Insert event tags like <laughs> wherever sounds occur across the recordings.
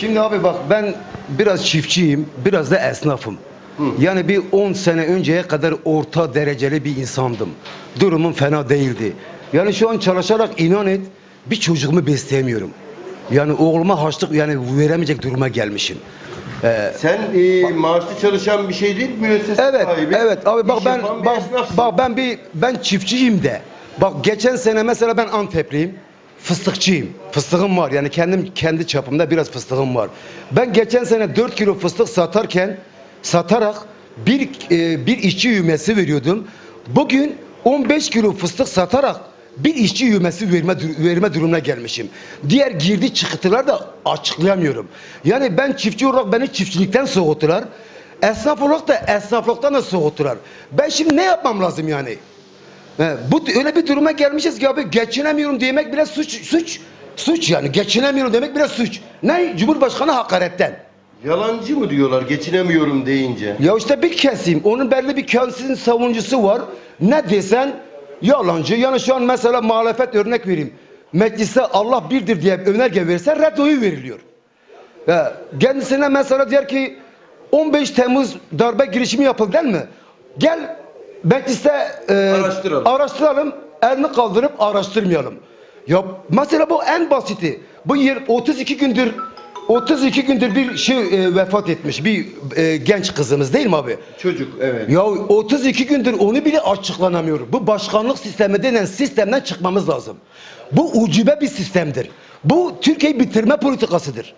Şimdi abi bak ben biraz çiftçiyim, biraz da esnafım. Yani bir 10 sene önceye kadar orta dereceli bir insandım. Durumum fena değildi. Yani şu an çalışarak inan et bir çocuğumu besleyemiyorum. Yani oğluma harçlık yani veremeyecek duruma gelmişim. Ee, Sen e, maaşlı çalışan bir şey değil, müessese Evet, sahibi. evet abi bak iş ben bak, bak ben bir ben çiftçiyim de. Bak geçen sene mesela ben Antepliyim. Fıstıkçıyım. Fıstığım var. Yani kendim kendi çapımda biraz fıstığım var. Ben geçen sene 4 kilo fıstık satarken satarak bir e, bir işçi yümesi veriyordum. Bugün 15 kilo fıstık satarak bir işçi yümesi verme, verme durumuna gelmişim. Diğer girdi çıkıntılar da açıklayamıyorum. Yani ben çiftçi olarak beni çiftçilikten soğuttular. Esnaf olarak da esnaflıktan da soğuttular. Ben şimdi ne yapmam lazım yani? He, bu öyle bir duruma gelmişiz ki abi geçinemiyorum demek bile suç suç suç yani geçinemiyorum demek bile suç. Ne? Cumhurbaşkanı hakaretten. Yalancı mı diyorlar geçinemiyorum deyince? Ya işte bir kesim onun belli bir kendisinin savunucusu var. Ne desen yalancı. Yani şu an mesela muhalefet örnek vereyim. Mecliste Allah birdir diye önerge verirse red oyu veriliyor. Ya, kendisine mesela diyor ki 15 Temmuz darbe girişimi yapıldı değil mi? Gel mecliste e, Araştıralım. araştıralım, elini kaldırıp araştırmayalım. Ya mesela bu en basiti. Bu yer 32 gündür 32 gündür bir şey e, vefat etmiş bir e, genç kızımız değil mi abi? Çocuk evet. Ya 32 gündür onu bile açıklanamıyor. Bu başkanlık sistemi denen sistemden çıkmamız lazım. Bu ucube bir sistemdir. Bu Türkiye'yi bitirme politikasıdır.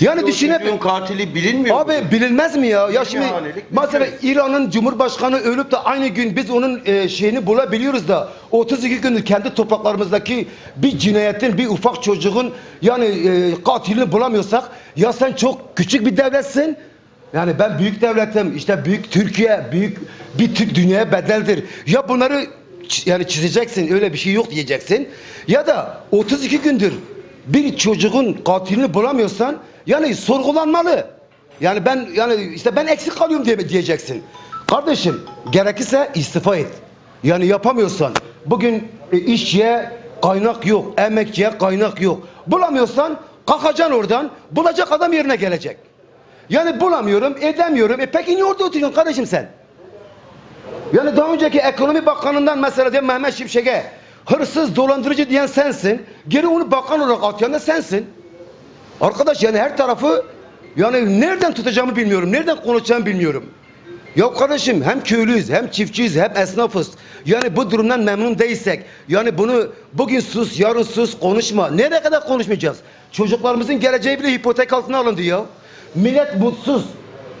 Yani düşüne çocuğun katili bilinmiyor. Abi mu? bilinmez mi ya? Ya şimdi hanelik mesela şey. İran'ın Cumhurbaşkanı ölüp de aynı gün biz onun e, şeyini bulabiliyoruz da 32 gündür kendi topraklarımızdaki bir cinayetin, bir ufak çocuğun yani e, katilini bulamıyorsak ya sen çok küçük bir devletsin. Yani ben büyük devletim. işte büyük Türkiye, büyük bir Türk dünyaya bedeldir. Ya bunları yani çizeceksin, öyle bir şey yok diyeceksin. Ya da 32 gündür bir çocuğun katilini bulamıyorsan yani sorgulanmalı. Yani ben yani işte ben eksik kalıyorum diye diyeceksin. Kardeşim gerekirse istifa et. Yani yapamıyorsan bugün e, işçiye kaynak yok, emekçiye kaynak yok. Bulamıyorsan kalkacaksın oradan, bulacak adam yerine gelecek. Yani bulamıyorum, edemiyorum. E peki niye orada oturuyorsun kardeşim sen? Yani daha önceki ekonomi bakanından mesela diye Mehmet Şimşek'e hırsız dolandırıcı diyen sensin. Geri onu bakan olarak atayan da sensin. Arkadaş yani her tarafı yani nereden tutacağımı bilmiyorum. Nereden konuşacağımı bilmiyorum. Ya kardeşim hem köylüyüz hem çiftçiyiz hem esnafız. Yani bu durumdan memnun değilsek yani bunu bugün sus yarın sus konuşma. Nereye kadar konuşmayacağız? Çocuklarımızın geleceği bile hipotek altına alındı ya. Millet mutsuz.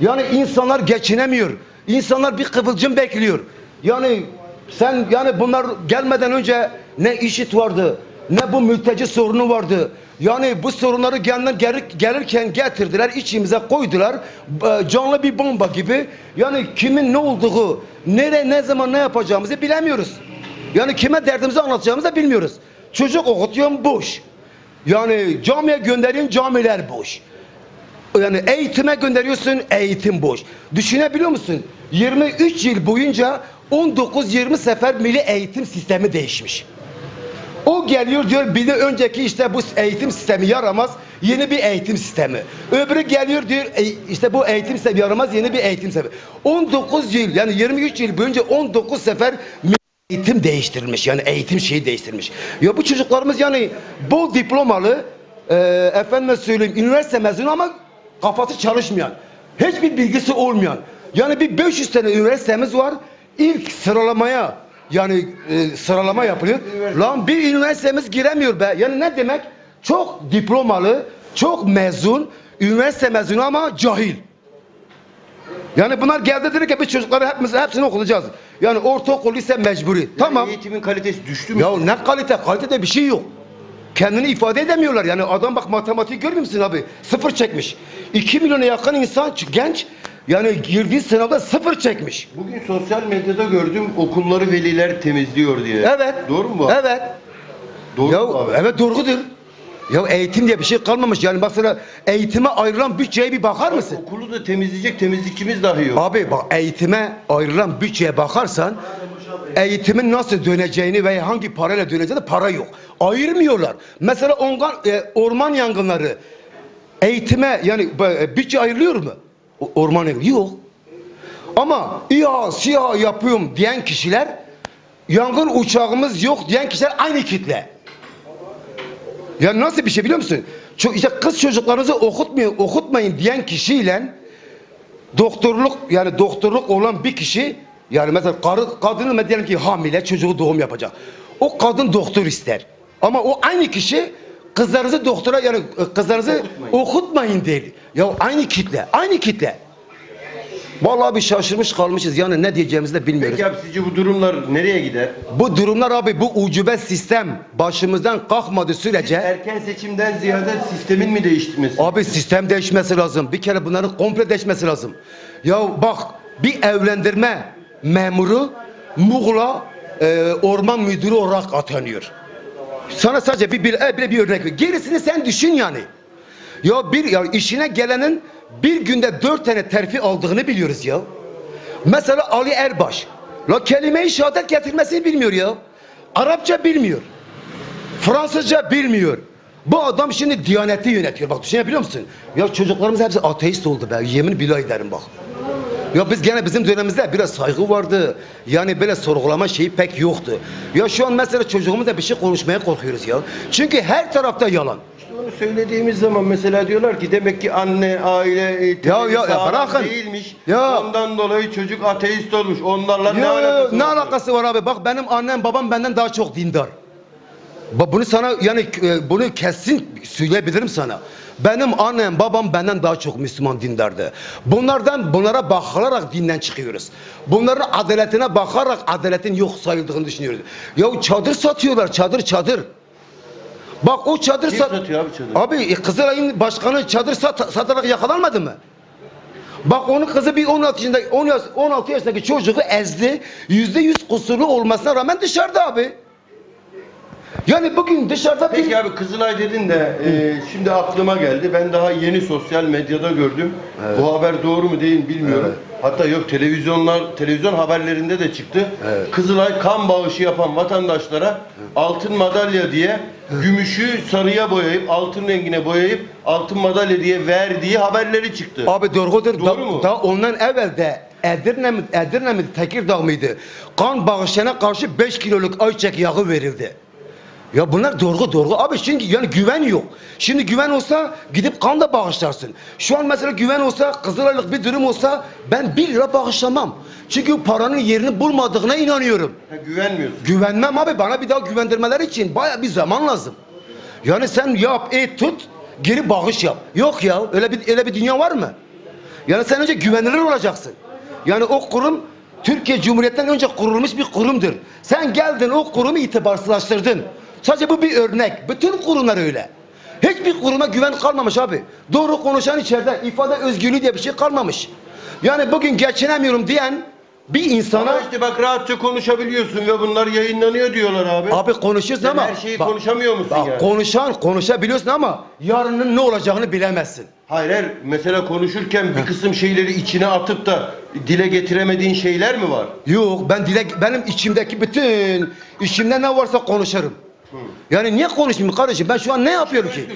Yani insanlar geçinemiyor. İnsanlar bir kıvılcım bekliyor. Yani sen yani bunlar gelmeden önce ne işit vardı ne bu mülteci sorunu vardı. Yani bu sorunları gelir, gelir, gelirken getirdiler, içimize koydular. e, Canlı bir bomba gibi. Yani kimin ne olduğu, nere, ne zaman ne yapacağımızı bilemiyoruz. Yani kime derdimizi anlatacağımızı da bilmiyoruz. Çocuk okutuyorum boş. Yani camiye gönderiyorsun camiler boş. Yani eğitime gönderiyorsun eğitim boş. Düşünebiliyor musun? 23 yıl boyunca 19-20 sefer milli eğitim sistemi değişmiş. O geliyor diyor bir de önceki işte bu eğitim sistemi yaramaz yeni bir eğitim sistemi. Öbürü geliyor diyor "E, işte bu eğitim sistemi yaramaz yeni bir eğitim sistemi. 19 yıl yani 23 yıl boyunca 19 sefer eğitim değiştirilmiş yani eğitim şeyi değiştirilmiş. Ya bu çocuklarımız yani bol diplomalı e, efendime söyleyeyim üniversite mezunu ama kafası çalışmayan hiçbir bilgisi olmayan yani bir 500 tane üniversitemiz var ilk sıralamaya yani e, sıralama yapılıyor. Lan bir üniversitemiz giremiyor be. Yani ne demek? Çok diplomalı, çok mezun, üniversite mezunu ama cahil. Yani bunlar geldi dedi ki biz çocukları hepimiz hepsini okutacağız. Yani ortaokul ise mecburi. Yani tamam. Eğitimin kalitesi düştü mü? Ya ne kalite? Kalitede bir şey yok. Kendini ifade edemiyorlar. Yani adam bak matematiği görmüyor musun abi? Sıfır çekmiş. 2 milyona yakın insan genç yani girdiği sınavda sıfır çekmiş. Bugün sosyal medyada gördüm okulları veliler temizliyor diye. Evet. Doğru mu? bu? Evet. Doğru ya, mu abi? evet doğrudur. Ya eğitim diye bir şey kalmamış. Yani mesela eğitime ayrılan bütçeye bir bakar Bak, mısın? Okulu da temizleyecek temizlikçimiz dahi yok. Abi bak eğitime ayrılan bütçeye bakarsan eğitimin nasıl döneceğini veya hangi parayla döneceğini para yok. Ayırmıyorlar. Mesela ongan, e, orman yangınları eğitime yani e, bütçe ayrılıyor mu? Orman evi yok. Ama İHA, SİHA yapıyorum diyen kişiler yangın uçağımız yok diyen kişiler aynı kitle. Ya nasıl bir şey biliyor musun? Çok, işte kız çocuklarınızı okutmuyor, okutmayın diyen kişiyle doktorluk yani doktorluk olan bir kişi yani mesela karı, kadını diyelim ki hamile çocuğu doğum yapacak. O kadın doktor ister. Ama o aynı kişi kızlarınızı doktora yani e, kızlarınızı Okutmayın. okutmayın, der. Ya aynı kitle, aynı kitle. Vallahi bir şaşırmış kalmışız yani ne diyeceğimizi de bilmiyoruz. Peki abi sizce bu durumlar nereye gider? Bu durumlar abi bu ucube sistem başımızdan kalkmadı sürece Erken seçimden ziyade sistemin mi değiştirmesi? Abi sistem değişmesi lazım. Bir kere bunların komple değişmesi lazım. Ya bak bir evlendirme memuru Muğla e, orman müdürü olarak atanıyor. Sana sadece bir, bir, e, bir, bir örnek ver. Gerisini sen düşün yani. Ya bir ya işine gelenin bir günde dört tane terfi aldığını biliyoruz ya. Mesela Ali Erbaş. La kelime-i şehadet getirmesini bilmiyor ya. Arapça bilmiyor. Fransızca bilmiyor. Bu adam şimdi diyaneti yönetiyor. Bak düşünebiliyor musun? Ya çocuklarımız hepsi ateist oldu be. Yemin billah ederim bak. Ya biz gene bizim dönemimizde biraz saygı vardı. Yani böyle sorgulama şeyi pek yoktu. Ya şu an mesela çocuğumuzla bir şey konuşmaya korkuyoruz ya. Çünkü her tarafta yalan. İşte onu söylediğimiz zaman mesela diyorlar ki demek ki anne, aile, e, Ya, ya, ya bırakın. değilmiş. Ya. Ondan dolayı çocuk ateist olmuş. Onlarla ne Ya, alakası ne var? alakası var abi? Bak benim annem babam benden daha çok dindar. Bunu sana yani e, bunu kesin söyleyebilirim sana. Benim annem babam benden daha çok Müslüman dindardı. Bunlardan bunlara bakarak dinden çıkıyoruz. Bunların adaletine bakarak adaletin yok sayıldığını düşünüyoruz. Ya çadır satıyorlar çadır çadır. Bak o çadır Kim sat- satıyor abi çadır? Abi e, Kızılay'ın başkanı çadır sat- satarak yakalanmadı mı? Bak onun kızı bir 16 yaşında 10 yaş, 16 yaşındaki çocuğu ezdi. Yüzde yüz kusurlu olmasına rağmen dışarıda abi. Yani bugün dışarıda bir... Peki abi Kızılay dedin de e, şimdi aklıma geldi. Ben daha yeni sosyal medyada gördüm. Evet. Bu haber doğru mu değil mi bilmiyorum. Evet. Hatta yok televizyonlar televizyon haberlerinde de çıktı. Evet. Kızılay kan bağışı yapan vatandaşlara altın madalya diye gümüşü sarıya boyayıp altın rengine boyayıp altın madalya diye verdiği haberleri çıktı. Abi doğrudur. Doğru da, mu? da ondan evvel de Edirne mi, Edirne mi, Tekirdağ mıydı? Kan bağışlarına karşı 5 kiloluk ayçiçek yağı verildi. Ya bunlar doğru doğru abi çünkü yani güven yok. Şimdi güven olsa gidip kan da bağışlarsın. Şu an mesela güven olsa Kızılaylık bir durum olsa ben 1 lira bağışlamam. Çünkü paranın yerini bulmadığına inanıyorum. Ha, güvenmiyorsun. Güvenmem abi bana bir daha güvendirmeleri için baya bir zaman lazım. Yani sen yap, et, tut, geri bağış yap. Yok ya öyle bir öyle bir dünya var mı? Yani sen önce güvenilir olacaksın. Yani o kurum Türkiye Cumhuriyeti'nden önce kurulmuş bir kurumdur. Sen geldin o kurumu itibarsızlaştırdın. Sadece bu bir örnek. Bütün kurumlar öyle. Hiçbir kuruma güven kalmamış abi. Doğru konuşan içeride ifade özgürlüğü diye bir şey kalmamış. Yani bugün geçinemiyorum diyen bir insana Ama işte bak rahatça konuşabiliyorsun ve bunlar yayınlanıyor diyorlar abi. Abi konuşuyorsun Sen ama her şeyi bak- konuşamıyor musun bak, yani? Konuşan konuşabiliyorsun ama yarının ne olacağını bilemezsin. Hayır hayır mesela konuşurken bir kısım şeyleri içine atıp da dile getiremediğin şeyler mi var? Yok ben dile benim içimdeki bütün içimde ne varsa konuşurum. Yani niye konuşmayayım kardeşim? Ben şu an ne yapıyorum ki?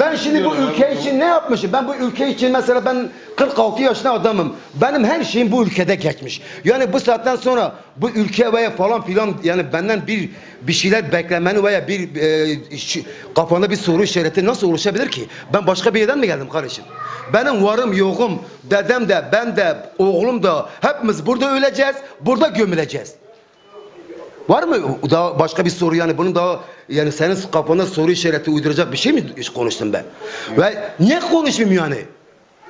Ben şimdi bu ülke için ne yapmışım? Ben bu ülke için mesela ben 46 yaşında adamım. Benim her şeyim bu ülkede geçmiş. Yani bu saatten sonra bu ülke veya falan filan yani benden bir bir şeyler beklemeni veya bir e, şi- kafanda bir soru işareti nasıl oluşabilir ki? Ben başka bir yerden mi geldim kardeşim? Benim varım yokum, dedem de, ben de, oğlum da hepimiz burada öleceğiz, burada gömüleceğiz. Var mı daha başka bir soru yani bunun daha yani senin kafana soru işareti uyduracak bir şey mi konuştum ben? Ve niye konuşmayayım yani?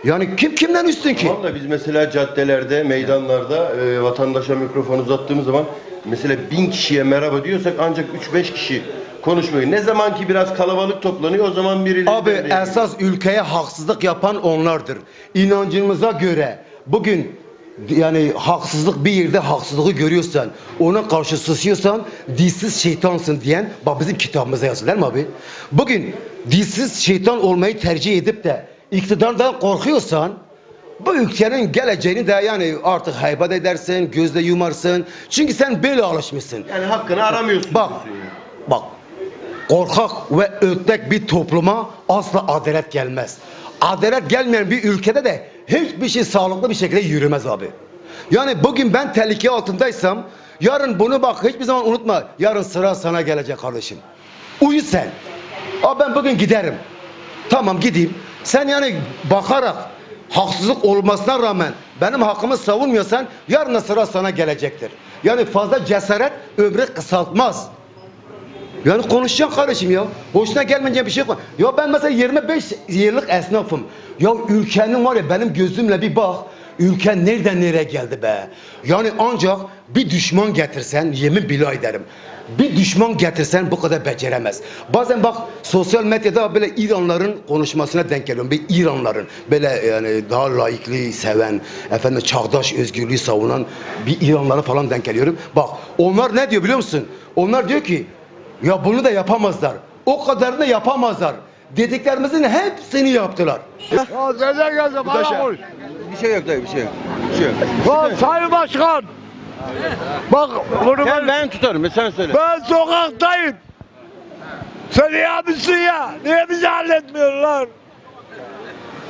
Yani kim kimden üstün ki? Tamam da biz mesela caddelerde, meydanlarda e, vatandaşa mikrofon uzattığımız zaman mesela bin kişiye merhaba diyorsak ancak 3-5 kişi konuşmuyor. Ne zaman ki biraz kalabalık toplanıyor o zaman birileri Abi esas ülkeye haksızlık yapan onlardır. İnancımıza göre bugün yani haksızlık bir yerde haksızlığı görüyorsan ona karşı susuyorsan dilsiz şeytansın diyen bak bizim kitabımızda yazıyor değil mi abi? Bugün dilsiz şeytan olmayı tercih edip de iktidardan korkuyorsan bu ülkenin geleceğini de yani artık heybet edersin, gözle yumarsın. Çünkü sen böyle alışmışsın. Yani hakkını aramıyorsun. Bak, bak. Korkak ve ötlek bir topluma asla adalet gelmez. Adalet gelmeyen bir ülkede de hiçbir şey sağlıklı bir şekilde yürümez abi. Yani bugün ben tehlike altındaysam yarın bunu bak hiçbir zaman unutma. Yarın sıra sana gelecek kardeşim. Uyu sen. Abi ben bugün giderim. Tamam gideyim. Sen yani bakarak haksızlık olmasına rağmen benim hakkımı savunmuyorsan yarın sıra sana gelecektir. Yani fazla cesaret ömrü kısaltmaz. Yani konuşacaksın kardeşim ya. Hoşuna gelmeyecek bir şey yok. Ya ben mesela 25 yıllık esnafım. Ya ülkenin var ya benim gözümle bir bak. Ülke nereden nereye geldi be? Yani ancak bir düşman getirsen yemin billah ederim. Bir düşman getirsen bu kadar beceremez. Bazen bak sosyal medyada böyle İranların konuşmasına denk geliyorum. Bir İranların böyle yani daha laikliği seven, efendim çağdaş özgürlüğü savunan bir İranlara falan denk geliyorum. Bak onlar ne diyor biliyor musun? Onlar diyor ki ya bunu da yapamazlar. O kadarını yapamazlar. Dediklerimizin hepsini yaptılar. Ya nereden geldi bana konuş. Bir şey yok dayı bir şey yok. Bir şey yok. Lan Sayın Başkan. Bak bunu ben, ben tutarım sen söyle. ben sokaktayım. Sen iyi abisin ya. Niye bizi halletmiyorlar?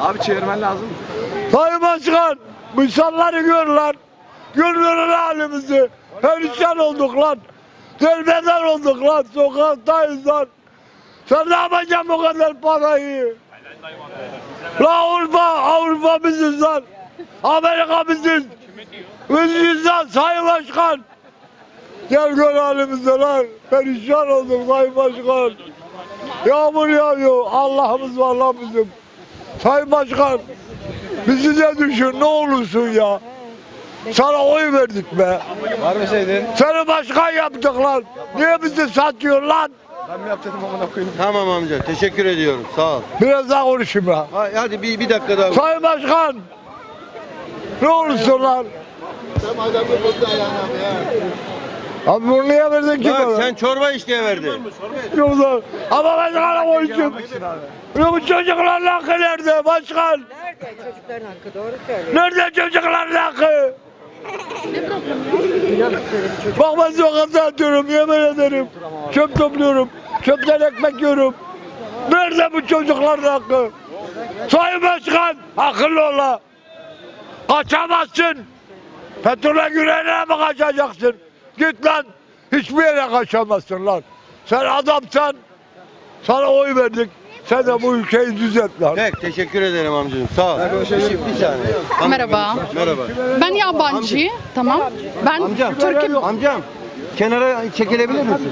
Abi çevirmen lazım. Sayın Başkan. Bu insanları gör lan. Görüyorlar halimizi. Perişan olduk lan. Derbeder olduk lan. Sokaktayız lan. Sen ne yapacaksın bu kadar parayı? La Avrupa, Avrupa biziz lan. Amerika biziz. Biziz lan Sayın Başkan. Gel gör halimizi lan. Perişan olduk Sayın Başkan. Yağmur yağıyor. Allah'ımız var lan bizim. Sayın Başkan. Bizi de düşün ne olursun ya. Sana oy verdik be. Var mı şeydin? Seni başkan yaptık lan. Niye bizi satıyorsun lan? Ben mi yapacaktım amına koyayım? Tamam amca teşekkür ediyorum sağ ol. Biraz daha konuşayım ya. Ha- Hadi bir, bir dakika daha. Sayın Başkan. Ne olursun lan? Abi bunu niye verdin ki Bak bana? sen çorba içtiye verdin. Yoksa- Ama ben sana konuşayım. Ya bu çocukların hakkı nerede başkan? Nerede çocukların hakkı doğru söylüyor. Nerede çocukların hakkı? Günah işlerim çocuk. Bak atıyorum yemin ederim. Çöp topluyorum. Çöpten ekmek yiyorum. Nerede bu çocukların hakkı? Sayın Başkan akıllı ol la. Kaçamazsın. Petrole güvenine mi kaçacaksın? Git lan. Hiçbir yere kaçamazsın lan. Sen adamsan sana oy verdik. Sen de bu ülkeyi düzelt lan. Pek teşekkür ederim amcacığım sağ ol. Bir, bir saniye. Merhaba. Merhaba. Ben yabancı, tamam. Ben Amcam. Türk'üm. Amcam. Kenara çekilebilir misin?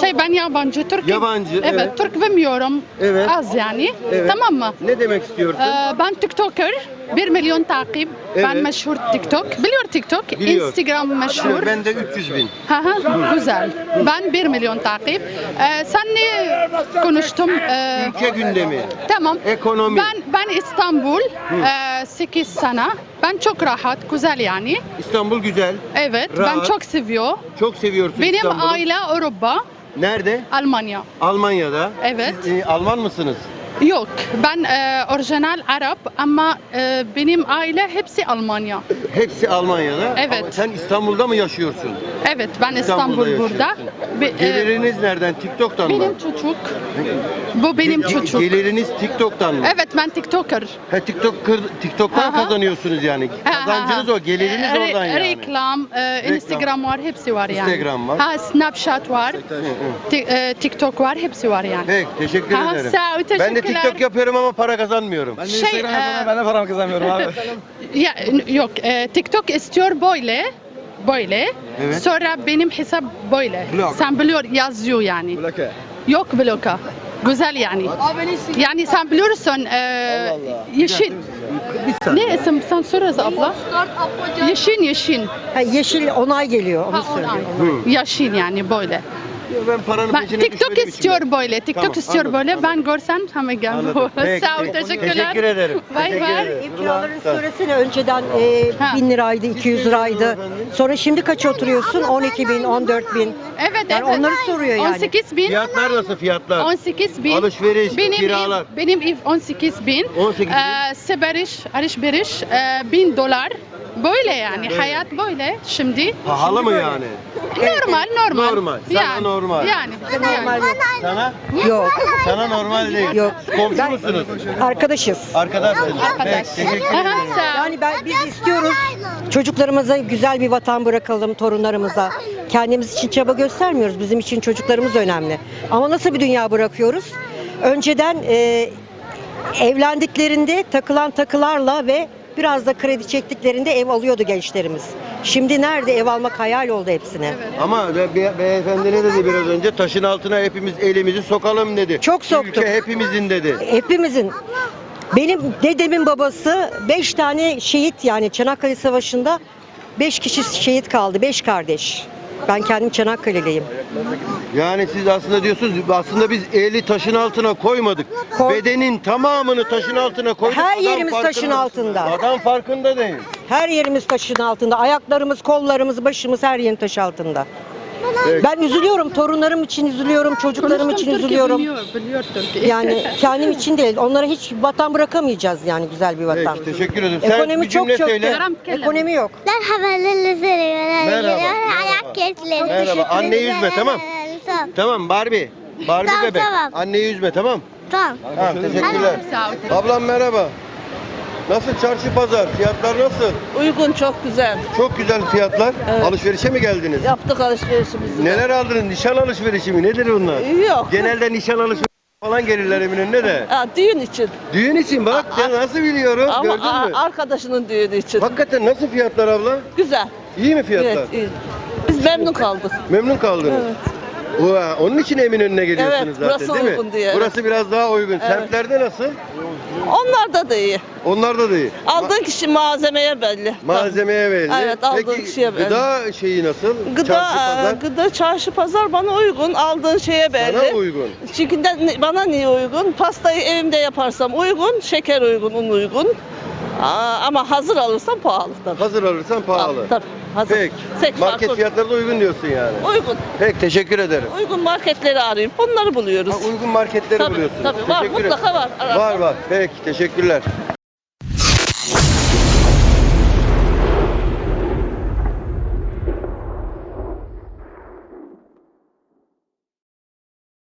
Şey ben yabancı, Türk'üm. Yabancı, Evet, evet. Türk bilmiyorum. Evet. Az yani. Evet. Tamam mı? Ne demek istiyorsun? Ee, ben TikToker. 1 milyon takip. Ben Evet. meşhur TikTok. Biliyor TikTok. Biliyor. Instagram meşhur. Ben de 300 bin. Hı hı, güzel. Ben 1 milyon takip. Ee, sen ne konuştum? Ee, Ülke gündemi. Tamam. Ekonomi. Ben ben İstanbul. Ee, 8 sene. Ben çok rahat, güzel yani. İstanbul güzel. Evet, ben Rahat. çok seviyor. Çok seviyorsun Benim İstanbul'u. aile Avrupa, Nerede? Almanya. Almanya'da. Evet. Siz, e, Alman mısınız? Yok, ben e, orijinal Arap ama e, benim aile hepsi Almanya. Hepsi Almanya'da. Evet. Ama sen İstanbul'da mı yaşıyorsun? Evet, ben İstanbul'da İstanbul burada. Be- e, Geliriniz nereden? TikTok'tan mı? benim çocuk. Bu benim Ge- çocuk. Geliriniz TikTok'tan mı? Evet, ben TikToker. Ha, TikTok kır- TikTok'tan Aha. kazanıyorsunuz yani. Kazancınız ha, ha. o, geliriniz E, oradan yani. Reklam, e, Instagram var, hepsi var yani. Instagram var. Ha, Snapchat var, Hı hı. Ti- e, TikTok var, hepsi var yani. Peki, teşekkür Ha, ederim. sağ ol, ben de. TikTok yapıyorum ama para kazanmıyorum. Ben de Şey, Instagram yapıyorum e, ben de param kazanmıyorum abi. <laughs> Ya, n- yok, e, TikTok istiyor böyle, böyle. Evet. Sonra benim hesap böyle. Blog. Sen biliyor yazıyor yani. Bloke. Yok bloka. Güzel yani. Yani sen biliyorsun e, yeşil. Ne isim sen sorarız abla? Yeşil yeşil. Ha, yeşil onay geliyor onu Ha, söylüyor. onay. Yeşil yani böyle. Ben paranın Ben peşine TikTok istiyor ben- böyle. TikTok Tamam, istiyor anladım, böyle. anladım. Ben görsem hemen gel. Anladım. Peki, <laughs> Sağ ol, peki. teşekkürler. Teşekkür ederim. Bay Teşekkür bay. ederim. Ev kiralarını Sağ ol. söylesene önceden e, Ha. 1000 liraydı, 200 liraydı. Sonra şimdi kaç oturuyorsun? 12 bin, 14 bin. Evet Yani evet. onları soruyor yani. 18 bin. Fiyatlar nasıl fiyatlar? 18 bin. Alışveriş, benim kiralar. Ev, benim ev 18 bin. 18 bin. Ee, sipariş, alışveriş e, 1000 dolar. Böyle yani hayat böyle şimdi. Pahalı mı yani? Normal normal. Normal. Sana Yani, normal. Yani. Normal yok. Sana? Yok. Sana normal değil. Yok. Komşu Ben- musunuz? Arkadaşız. Arkadaşsınız. Arkadaş. Peki, teşekkür Aha, ederim. sağ ol. Yani ben biz istiyoruz çocuklarımıza güzel bir vatan bırakalım torunlarımıza. Kendimiz için çaba göstermiyoruz. Bizim için çocuklarımız önemli. Ama nasıl bir dünya bırakıyoruz? Önceden e, evlendiklerinde takılan takılarla ve biraz da kredi çektiklerinde ev alıyordu gençlerimiz. Şimdi nerede ev almak hayal oldu hepsine. Ama be, be- beyefendi ne dedi biraz önce? Taşın altına hepimiz elimizi sokalım dedi. Çok soktuk. Ülke hepimizin dedi. Hepimizin benim dedemin babası 5 tane şehit yani Çanakkale Savaşı'nda 5 kişi şehit kaldı. 5 kardeş. Ben kendim Çanakkale'liyim. Yani siz aslında diyorsunuz aslında biz eli taşın altına koymadık. Koy- Bedenin tamamını taşın altına koyduk. Her yerimiz farkında- taşın altında. Adam farkında değil. Her yerimiz taşın altında. Ayaklarımız, kollarımız, başımız her yerin taş altında. Ben üzülüyorum. Torunlarım için üzülüyorum. Çocuklarım Konuştum, için Türkiye üzülüyorum. Biliyor, biliyor Türkiye. Yani <laughs> kendim için değil. Onlara hiç vatan bırakamayacağız yani güzel bir vatan. Peki, teşekkür ederim. Sen Ekonomi bir cümle çok söyle. Ekonomi yok. Merhabalar Merhaba, merhaba. Ayak kesleri. Merhaba. Anneyi üzme tamam. Tamam. Tamam Barbie. Barbie Tamam, bebek. tamam. Anneyi üzme tamam. Tamam. Tamam teşekkürler. Ablam merhaba. Nasıl çarşı pazar? Fiyatlar nasıl? Uygun çok güzel. Çok güzel fiyatlar. Evet. Alışverişe mi geldiniz? Yaptık alışverişimizi. Neler aldınız? Nişan alışverişi mi? Nedir bunlar? Yok. Genelde nişan alışverişi falan gelirler Eminönü'ne de. Ha, düğün için. Düğün için bak Aa, ya nasıl biliyorum Ama gördün a- mü? arkadaşının düğünü için. Hakikaten nasıl fiyatlar abla? Güzel. İyi mi fiyatlar? Evet, iyi. Biz memnun kaldık. Memnun kaldınız. Evet. Ua, onun için Eminönü'ne geliyorsunuz Evet, zaten burası değil mi? uygun diye. Burası biraz daha uygun. Semtlerde nasıl? Onlar da iyi. Onlar da değil. Aldığın kişi malzemeye belli. Malzemeye belli. Evet, aldığın Peki kişiye belli. gıda şeyi nasıl? Gıda, Çarşı pazar. e, gıda çarşı pazar bana uygun. Aldığın şeye belli. Sana uygun. Çünkü de- bana niye uygun? Pastayı evimde yaparsam uygun, şeker uygun, un uygun. Aa, ama hazır alırsam pahalı tabii. Hazır alırsan pahalı. Tabii, hazır. Peki. Tek Market farkı- fiyatları da uygun diyorsun yani. Uygun. Peki teşekkür ederim. Uygun marketleri arayayım. Bunları buluyoruz. Ha, uygun marketleri Tabii, buluyorsunuz. tabii. Var, mutlaka var. Ararsan. Var var. Peki teşekkürler.